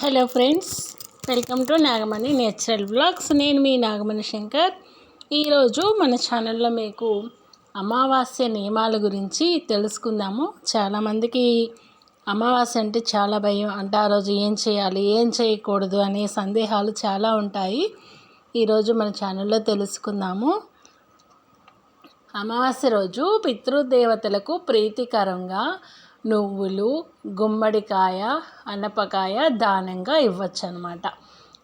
Hello friends welcome to Nagamani natural blogs నేను మీ నాగమణి శంకర్. ఈరోజు మన ఛానల్లో మీకు అమావాస్య నియమాల గురించి తెలుసుకుందాము. చాలామందికి అమావాస్య అంటే చాలా భయం. అంటే ఆ రోజు ఏం చేయాలి ఏం చేయకూడదు అనే సందేహాలు చాలా ఉంటాయి. ఈరోజు మన ఛానల్లో తెలుసుకుందాము. అమావాస్య రోజు పితృదేవతలకు ప్రీతికరంగా నువ్వులు గుమ్మడికాయ అనపకాయ దానంగా ఇవ్వచ్చు అనమాట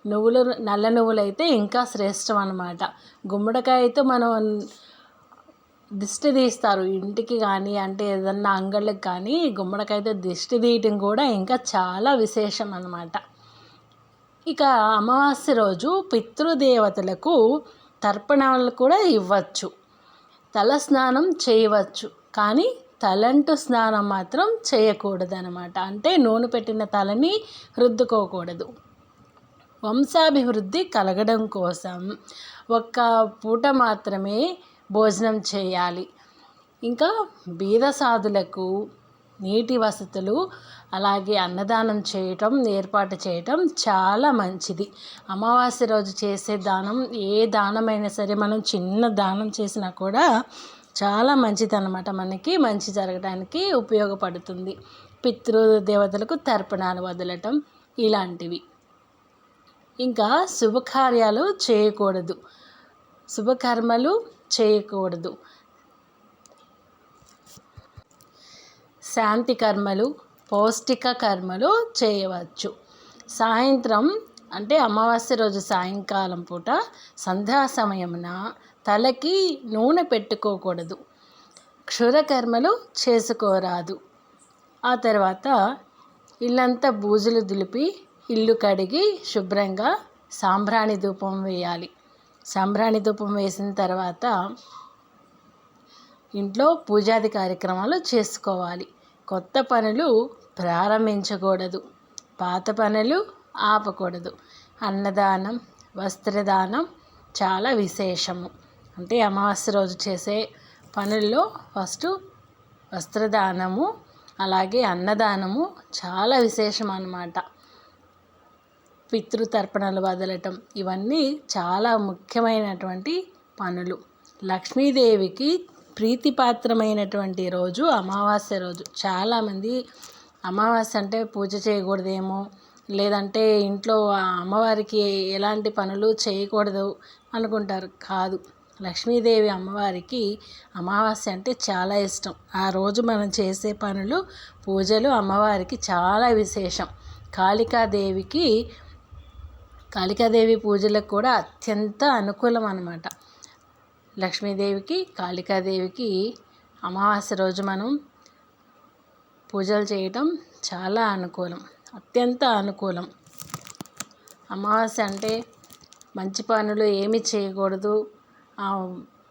నువ్వులు నల్ల నువ్వులు అయితే ఇంకా శ్రేష్టం అనమాట గుమ్మడికాయ అయితే మనం దిష్టి తీస్తారు. ఇంటికి కానీ అంటే ఏదన్నా అంగళ్ళకి కానీ గుమ్మడికాయతో దిష్టి తీయటం కూడా ఇంకా చాలా విశేషం అనమాట ఇక అమావాస్య రోజు పితృదేవతలకు తర్పణాలు కూడా ఇవ్వచ్చు. తల స్నానం చేయవచ్చు. కానీ తలంటు స్నానం మాత్రం చేయకూడదు అనమాట అంటే నూనె పెట్టిన తలని రుద్దుకోకూడదు. వంశాభివృద్ధి కలగడం కోసం ఒక్క పూట మాత్రమే భోజనం చేయాలి. ఇంకా బీద సాధులకు నీటి వసతులు అలాగే అన్నదానం చేయటం ఏర్పాటు చేయటం చాలా మంచిది. అమావాస్య రోజు చేసే దానం ఏ దానమైనా సరే మనం చిన్న దానం చేసినా కూడా చాలా మంచిది అనమాట మనకి మంచి జరగడానికి ఉపయోగపడుతుంది. పితృ దేవతలకు తర్పణాలు వదలటం ఇలాంటివి. ఇంకా శుభకార్యాలు చేయకూడదు. శుభకర్మలు చేయకూడదు. శాంతి కర్మలు పౌష్టిక కర్మలు చేయవచ్చు. సాయంత్రం అంటే అమావాస్య రోజు సాయంకాలం పూట సంధ్యా సమయమున తలకి నూనె పెట్టుకోకూడదు. క్షురకర్మలు చేసుకోరాదు. ఆ తర్వాత ఇల్లంతా బూజులు దులిపి ఇల్లు కడిగి శుభ్రంగా సాంబ్రాణి ధూపం వేయాలి. సాంబ్రాణి ధూపం వేసిన తర్వాత ఇంట్లో పూజాది కార్యక్రమాలు చేసుకోవాలి. కొత్త పనులు ప్రారంభించకూడదు. పాత పనులు ఆపకూడదు. అన్నదానం వస్త్రదానం చాలా విశేషము. అంటే అమావాస్య రోజు చేసే పనుల్లో ఫస్ట్ వస్త్రదానము అలాగే అన్నదానము చాలా విశేషం అన్నమాట పితృతర్పణలు వదలటం ఇవన్నీ చాలా ముఖ్యమైనటువంటి పనులు. లక్ష్మీదేవికి ప్రీతిపాత్రమైనటువంటి రోజు అమావాస్య రోజు. చాలామంది అమావాస్య అంటే పూజ చేయకూడదేమో లేదంటే ఇంట్లో అమ్మవారికి ఎలాంటి పనులు చేయకూడదు అనుకుంటారు. కాదు. లక్ష్మీదేవి అమ్మవారికి అమావాస్య అంటే చాలా ఇష్టం. ఆ రోజు మనం చేసే పనులు పూజలు అమ్మవారికి చాలా విశేషం. కాళికాదేవికి కాళికాదేవి పూజలకు కూడా అత్యంత అనుకూలం అనమాట లక్ష్మీదేవికి కాళికాదేవికి అమావాస్య రోజు మనం పూజలు చేయటం చాలా అనుకూలం. అత్యంత అనుకూలం. అమావాస్య అంటే మంచి పనులు ఏమి చేయకూడదు.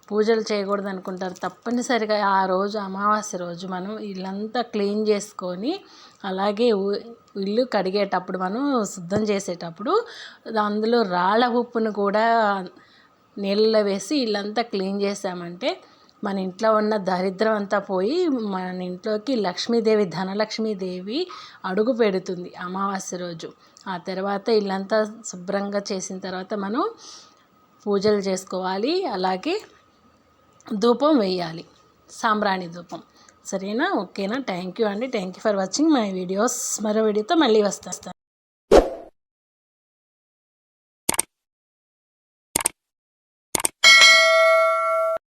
పూజలు చేయకూడదు అనుకుంటారు తప్పనిసరిగా ఆ రోజు అమావాస్య రోజు మనం ఇల్లంతా క్లీన్ చేసుకొని అలాగే ఇల్లు కడిగేటప్పుడు మనం శుద్ధం చేసేటప్పుడు అందులో రాళ్ళ ఉప్పును కూడా నీళ్ళలో వేసి ఇల్లంతా క్లీన్ చేసామంటే మన ఇంట్లో ఉన్న దరిద్రం అంతా పోయి మన ఇంట్లోకి లక్ష్మీదేవి ధనలక్ష్మీదేవి అడుగు పెడుతుంది అమావాస్య రోజు. ఆ తర్వాత ఇల్లంతా శుభ్రంగా చేసిన తర్వాత మనం పూజలు చేసుకోవాలి. అలాగే ధూపం వేయాలి. సాంబ్రాణి ధూపం. సరేనా? ఓకేనా? థ్యాంక్ యూ అండి. Thank you for watching my videos మరో వీడియోతో మళ్ళీ వస్తాను